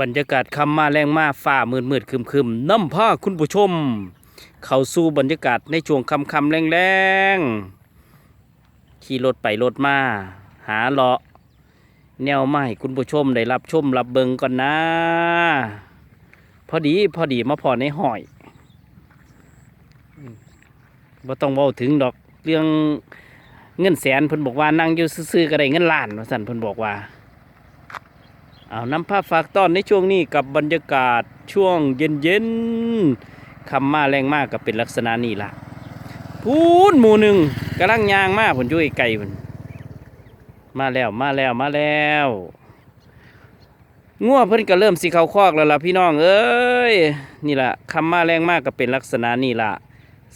บรรยากาศคำมาแรงมาฟ้ามืดมืดคึมคึมน้ำผ้าคุณผู้ชม เข้าสู่บรรยากาศในช่วงคำคำแรงแรงขี่รถไปรถมา หาเลาะ แนวให้คุณผู้ชมได้รับชมรับเบิงก่อนนะ พอดีพอดีมาพอในหอยว่าต้องเว้าถึงดอกเรื่องเงินแสนเพิ่นบอกว่านั่งอยู่ซื่อๆก็ได้เงินล้านว่าสั่นเพิ่นบอกว่า เอาน้ำผ้าฝากต้อนในช่วงนี้กับบรรยากาศช่วงเย็นเย็นๆคำมาแรงมากก็เป็นลักษณะนี้ละพูนหมู่หนึ่งกำลังยางมากผลจุ้ยไก่ผนมาแล้วมาแล้วมาแล้วง่วเพิ่นก็เริ่มสิเขาคอกแล้วล่ะพี่น้องเอ้ยนี่ละคำมาแรงมากก็เป็นลักษณะนี้ละ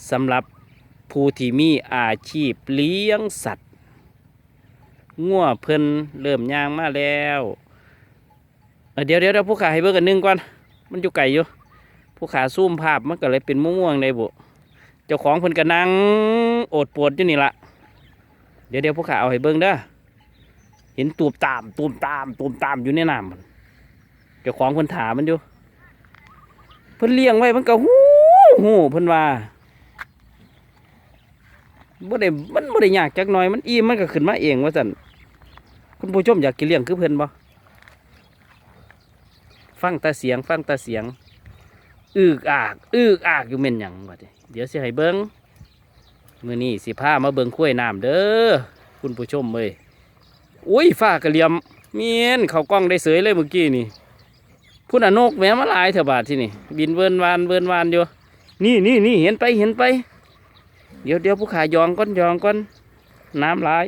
สำหรับผู้ที่มีอาชีพเลี้ยงสัตว์ง่วเพิ่นเริ่มยางมาแล้ว เดี๋ยวเดี๋ยวเดี๋ยวผู้ขาให้เบิ่งกันหนึ่งก่อน มันอยู่ไกลอยู่ ผู้ขาซูมภาพมันก็เลยเป็นม่วงๆในบุเจ้าของเพิ่นก็นั่งโอดปวดอยู่นี่ละเดี๋ยวเดี๋ยวผู้ขาเอาให้เบิ่งเด้อ เห็นตูบตามตูมตามตูมตามอยู่ในน้ำมันเจ้าของเพิ่นถามมันอยู่ เพิ่นเลี้ยงไว้มันก็หูหูเพิ่นว่าบ่ได้มันบ่ได้ยากจักหน่อยมันอิ่มมันก็ขึ้นมาเองว่าซั่นคุณผู้ชมอยากกินเลี้ยงคือเพิ่นบ่ ฟังตาเสียง ฟังตาเสียง อึกอากอึกอากอยู่เม่นหยังวะเดะเดี๋ยวสิให้เบิงมือนี้สิพามาเบิ้งข้วยน้ำเด้อคุณผู้ชมเอ้ยอุ้ยฟ้ากระเลียมเมียนเขากล้องได้เสยเลยเมื่อกี้นี่พุ่นอนกแม่มาลายเถอะบาดที่นี่ บินเวินวานเวินวานอยู่นี่นี่นี่เห็นไปเห็นไป เดี๋ยวเดี๋ยวผู้ขายองก้อนยองก้อนน้ำไหลาย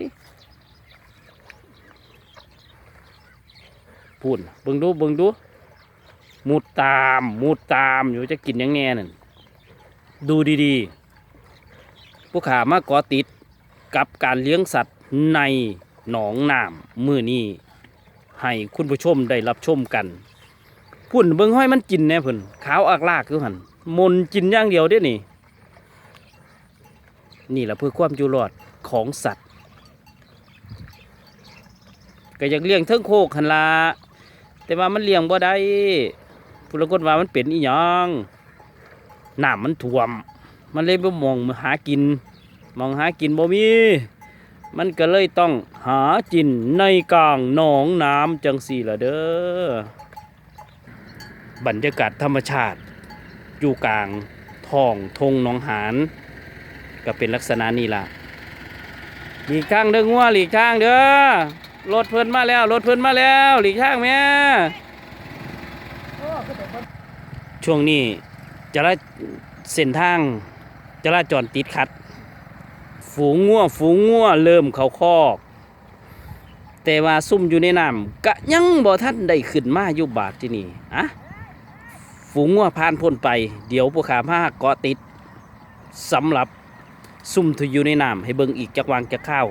พูนเบิ่งดูเบิ่งดู มุดตาม มุดตามอยู่จะกินยังแน่นั่นดูดีๆ ผู้ขามาเกอติดกับการเลี้ยงสัตว์ในหนองน้ำมือนี้ให้คุณผู้ชมได้รับชมกันพุ่นเบิ่งห้อยมันกินแน่พิ่นขาวอักลากอยู่หันมนกินอย่างเดียวเด้นี่ นี่แหละเพื่อความอยู่รอดของสัตว์ก็อยากเลี้ยงเทิงโคกหันละแต่ว่ามันเลี้ยงบ่ได้ ผู้ละคนว่ามันเป็นอีหยังน้ำมันท่วม มันเลยบ่มองหากิน มองหากินบ่มี มันก็เลยต้องหากินในกลางหนองน้ำจังสี่ละเด้อบรรยากาศธรรมชาติ อยู่กลางท้องทงหนองหานก็เป็นลักษณะนี้ล่ะหลีกทางเด้องัวหลีกทางเด้อรถเพิ่นมาแล้วรถเพิ่นมาแล้วหลีกทางแม่ ช่วงนี้จราเส้นทางจราจรติดขัด ฝูงงัวฝูงงัวเริ่มเขาคอก แต่ว่าซุ่มอยู่ในน้ำกะยังบ่ท่านได้ขึ้นมาอยู่บาทที่นี่อะฝูงงัวผ่านพ้นไป เดี๋ยวพวกขามาเกาะติดสำหรับซุ่มที่อยู่ในน้ำให้เบิ่งอีกจักวางจักข้าว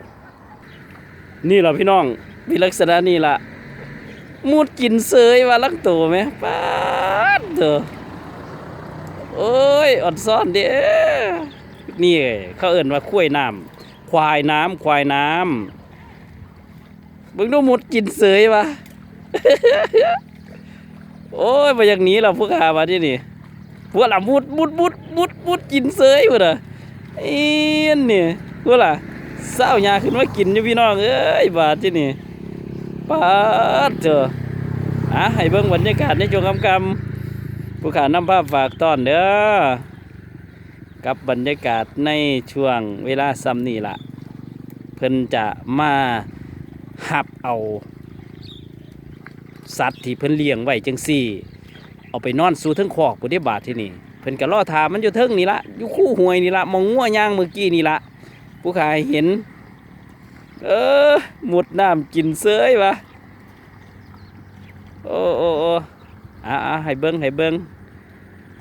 นี่แหละพี่น้องมีลักษณะนี่ละมุดกินเสยว่าลักตัวไหมป้าดเถอะ โอ้ยอ่อนซ่อนเด้นี่เขาเอิ่นว่าคุ้ยน้ำควายน้ำควายน้ำเบิ่งดูมุดกินเสยวะโอ้ยมาอย่างนี้เราพวกหามาที่นี่พวกละมุดมุดมุดมุดมุดกินเสยหมดอะอียนนี่พวกละเศร้าหยาขึ้นมากินอยู่พี่น้องเอ้ยบาดที่นี่ปาดเถออะให้เบิ่งบรรยากาศในช่วงค่ำ ผู้ขาน้ำภาพฝากต้อนเด้อกับบรรยากาศในช่วงเวลาซ้ำนี่ละเพิ่นจะมาหับเอา สัตว์ที่เพิ่นเลี้ยงไว้จังซี่ เอาไปนอนสู่เทิงคอกผู้ได้บาดที่นี่เพิ่นก็รอทามันอยู่เทิงนี่ละอยู่คู่หวยนี่ละมองงัวย่างเมื่อกี้นี่ละผู้ขายเห็น เออหมดน้ำกินเสยวะโอ้โอ้โอ้ อ่าให้เบิ้งให้เบิ้ง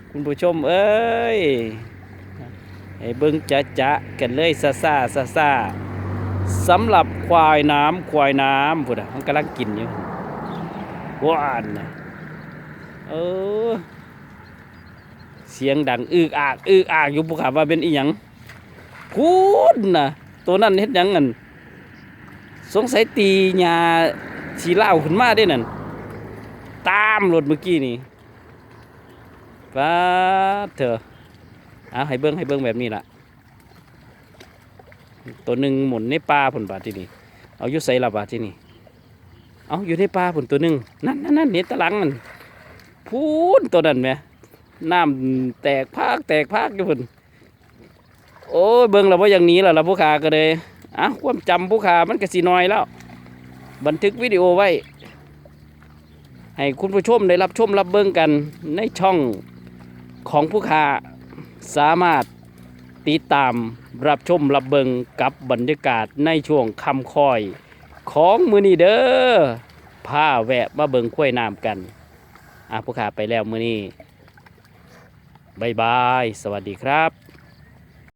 คุณผู้ชม เอ้ย ให้เบิ้งจะจะกันเลยซาซาซาซาสำหรับควายน้ำควายน้ำพุ่นอะมันกำลังกินอยู่ว้านนะเออเสียงดังอึกอากอึกอากอยู่ผู้ขาว่าเป็นอีหยังพูดนะตัวนั้นเฮ็ดหยังกันสงสัยตีหญ้าสีเหล้าขึ้นมาได้นั่นามรถเมื่อกี้นี่ป้าดเถอะเอาให้เบิ้งให้เบิ้งแบบนี้ล่ะ ตัวหนึ่งหมุนในป่าผลบาทที่นี่เอาอยู่ใส่ละบาทที่นี่เอาอยู่ในป่าผลตัวหนึ่งนั่นนั่นนั่นเน็ตตะลังมันพูนตัวนั้นไหมน้ำแตกพากแตกพากอยู่ผลโอ้ยเบิ้งเราว่าอย่างนี้แหละเราผู้ขาก็เลยอะความจำผู้ขามันก็สีน้อยแล้ว บันทึกวิดีโอไว้ ให้คุณผู้ชมได้รับชมรับเบิ้งกันในช่องของผู้ค้าสามารถติดตามรับชมรับเบิงกับบรรยากาศในช่วงคำคอยของมือนี้เด้อพาแวะมาเบิงคุ้วยน้ำกันอะผู้ค้าไปแล้วมือนี้บายบาย สวัสดีครับ